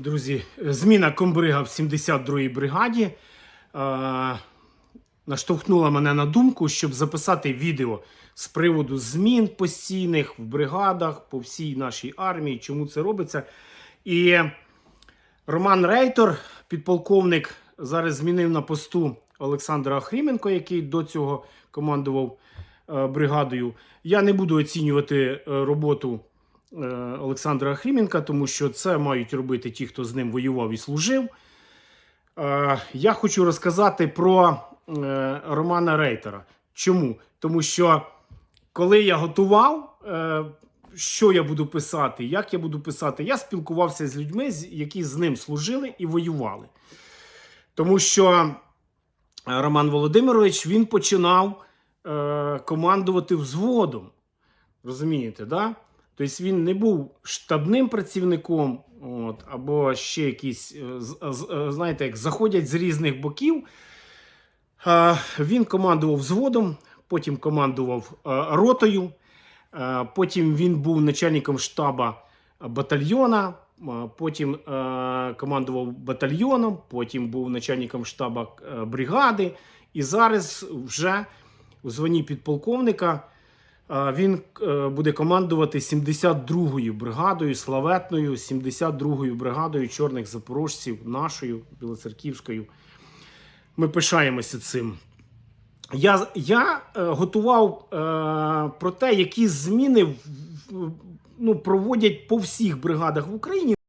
Друзі, зміна комбрига в 72-й бригаді е, наштовхнула мене на думку, щоб записати відео з приводу змін постійних в бригадах по всій нашій армії, чому це робиться. І Роман Рейтор, підполковник, зараз змінив на посту Олександра Охріменко, який до цього командував е, бригадою. Я не буду оцінювати е, роботу Олександра Охріменка, тому що це мають робити ті, хто з ним воював і служив. Е, Я хочу розказати про е, Романа Рейтера. Чому? Тому що коли я готував, е, що я буду писати, як я буду писати, я спілкувався з людьми, які з ним служили і воювали. Тому що е, Роман Володимирович він починав е, командувати взводом. Розумієте, да? Тобто він не був штабним працівником, от, або ще якісь, е, з- е, знаєте, як заходять з різних боків. Е, Він командував взводом, потім командував е, ротою, е, потім він був начальником штаба батальйона, е, потім е, командував батальйоном, потім був начальником штаба е, бригади. І зараз вже у званні підполковника е, він е, буде командувати 72-ю бригадою, славетною 72-ю бригадою чорних запорожців, нашою білоцерківською. Ми пишаємося цим. Я, я е, готував е, про те, які зміни ну, проводять по всіх бригадах в Україні.